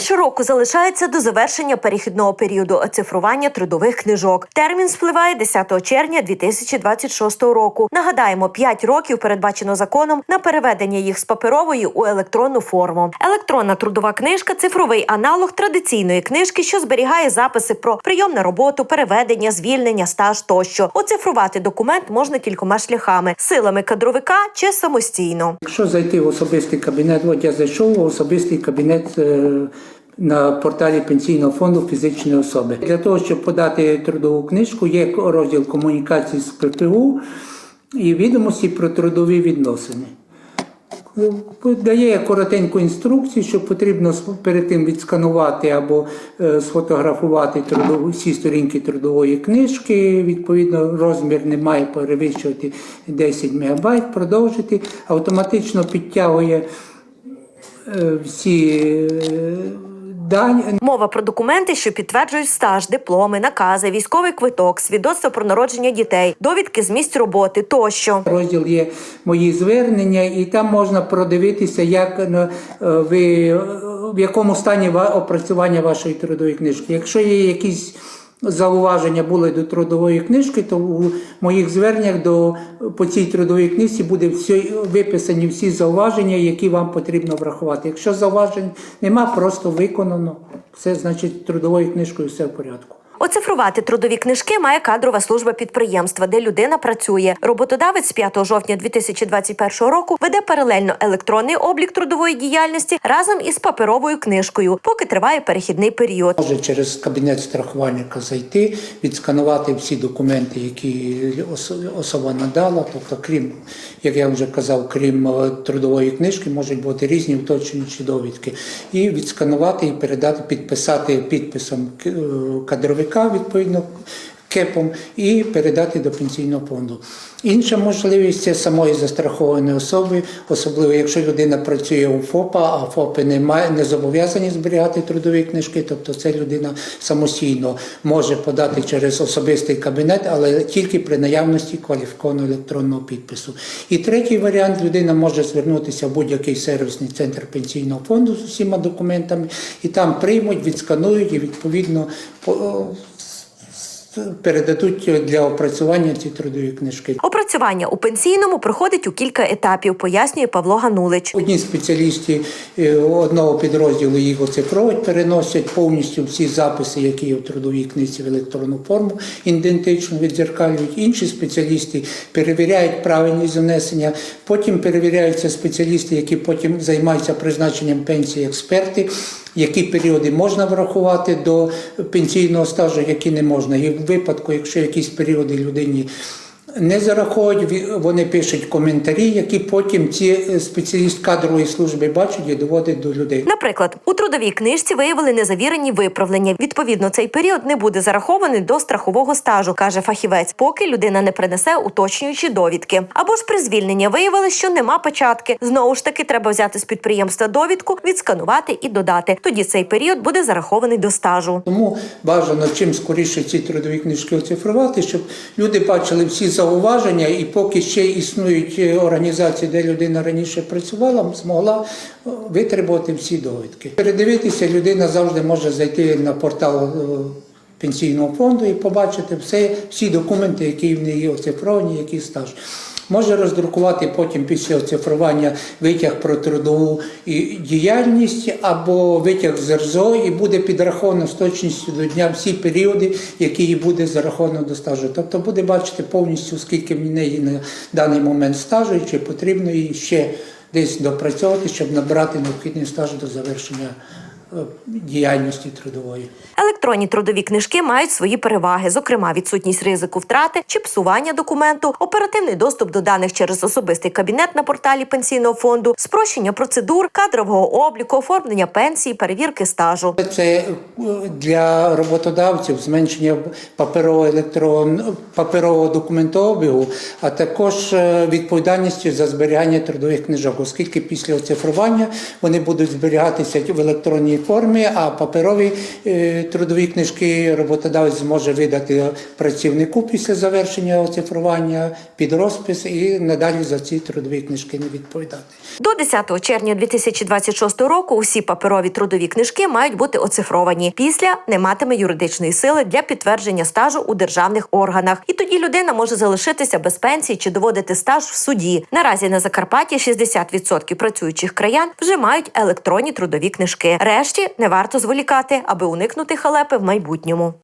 Менше року залишається до завершення перехідного періоду оцифрування трудових книжок. Термін спливає 10 червня 2026 року. Нагадаємо, 5 років передбачено законом на переведення їх з паперової у електронну форму. Електронна трудова книжка цифровий аналог традиційної книжки, що зберігає записи про прийом на роботу, переведення, звільнення, стаж тощо. Оцифрувати документ можна кількома шляхами силами кадровика чи самостійно. Якщо зайти в особистий кабінет, от я зайшов в особистий кабінет е, на порталі пенсійного фонду фізичної особи. Для того, щоб подати трудову книжку, є розділ комунікації з ППУ і відомості про трудові відносини. Дає коротеньку інструкцію, що потрібно перед тим відсканувати або е, сфотографувати трудову, всі сторінки трудової книжки. Відповідно, розмір не має перевищувати 10 МБ, продовжити. Автоматично підтягує е, всі е. Мова про документи, що підтверджують стаж, дипломи, накази, військовий квиток, свідоцтво про народження дітей, довідки з місць роботи тощо. Розділ є мої звернення, і там можна продивитися, як е, ви в якому стані ва- опрацювання вашої трудової книжки. Якщо є якісь зауваження були до трудової книжки, то у моїх зверненнях до по цій трудовій книжці буде всі виписані всі зауваження, які вам потрібно врахувати. Якщо зауважень нема, просто виконано. Все значить трудовою книжкою все в порядку. Оцифрувати трудові книжки має кадрова служба підприємства, де людина працює. Роботодавець з 5 жовтня 2021 року веде паралельно електронний облік трудової діяльності разом із паперовою книжкою, поки триває перехідний період. Може через кабінет страхувальника зайти, відсканувати всі документи, які ос- особа надала. Тобто, крім, як я вже казав, крім е, трудової книжки, можуть бути різні уточнюючі довідки. І відсканувати і передати, підписати підписом к- е, відповідно. Кепом і передати до пенсійного фонду. Інша можливість це самої застрахованої особи, особливо якщо людина працює у ФОПа, а ФОПи не має не зобов'язані зберігати трудові книжки, тобто це людина самостійно може подати через особистий кабінет, але тільки при наявності кваліфікованого електронного підпису. І третій варіант людина може звернутися в будь-який сервісний центр пенсійного фонду з усіма документами, і там приймуть, відсканують і відповідно по- передадуть для опрацювання ці трудові книжки. Опрацювання у пенсійному проходить у кілька етапів, пояснює Павло Ганулич. Одні спеціалісти е, одного підрозділу їх оцифровують, переносять повністю всі записи, які є в трудовій книжці в електронну форму, ідентично відзеркалюють. Інші спеціалісти перевіряють правильність занесення. Потім перевіряються спеціалісти, які потім займаються призначенням пенсії, експерти. Які періоди можна врахувати до пенсійного стажу, які не можна. І в випадку, якщо якісь періоди людині не зараховують, вони пишуть коментарі, які потім ці е, спеціаліст кадрової служби бачать і доводять до людей. Наприклад, у трудовій книжці виявили незавірені виправлення. Відповідно, цей період не буде зарахований до страхового стажу, каже фахівець, поки людина не принесе уточнюючі довідки. Або ж при звільненні виявили, що нема печатки. Знову ж таки, треба взяти з підприємства довідку, відсканувати і додати. Тоді цей період буде зарахований до стажу. Тому бажано чим скоріше ці трудові книжки оцифрувати, щоб люди бачили всі зауваження, і поки ще існують е, організації, де людина раніше працювала, змогла е, витребувати всі довідки. Передивитися людина завжди може зайти на портал. е, Пенсійного фонду і побачити все, всі документи, які в неї оцифровані, який стаж. Може роздрукувати потім після оцифрування витяг про трудову діяльність або витяг з РЗО, і буде підраховано з точністю до дня всі періоди, які їй буде зараховано до стажу. Тобто буде бачити повністю, скільки в неї на даний момент стажу, і чи потрібно їй ще десь допрацьовувати, щоб набрати необхідний стаж до завершення е, діяльності трудової. Електронні трудові книжки мають свої переваги, зокрема відсутність ризику втрати чи псування документу, оперативний доступ до даних через особистий кабінет на порталі пенсійного фонду, спрощення процедур, кадрового обліку, оформлення пенсії, перевірки стажу. Це е, для роботодавців зменшення паперового електрон паперового документообігу, а також е, відповідальністю за зберігання трудових книжок, оскільки після оцифрування вони будуть зберігатися в електронній формі, а паперові е, трудові книжки роботодавець зможе видати працівнику після завершення оцифрування під розпис і надалі за ці трудові книжки не відповідати. До 10 червня 2026 року усі паперові трудові книжки мають бути оцифровані. Після не матиме юридичної сили для підтвердження стажу у державних органах. І тоді людина може залишитися без пенсії чи доводити стаж в суді. Наразі на Закарпатті 60% працюючих краян вже мають електронні трудові книжки. Решті не варто зволікати, аби уникнути халепи в майбутньому.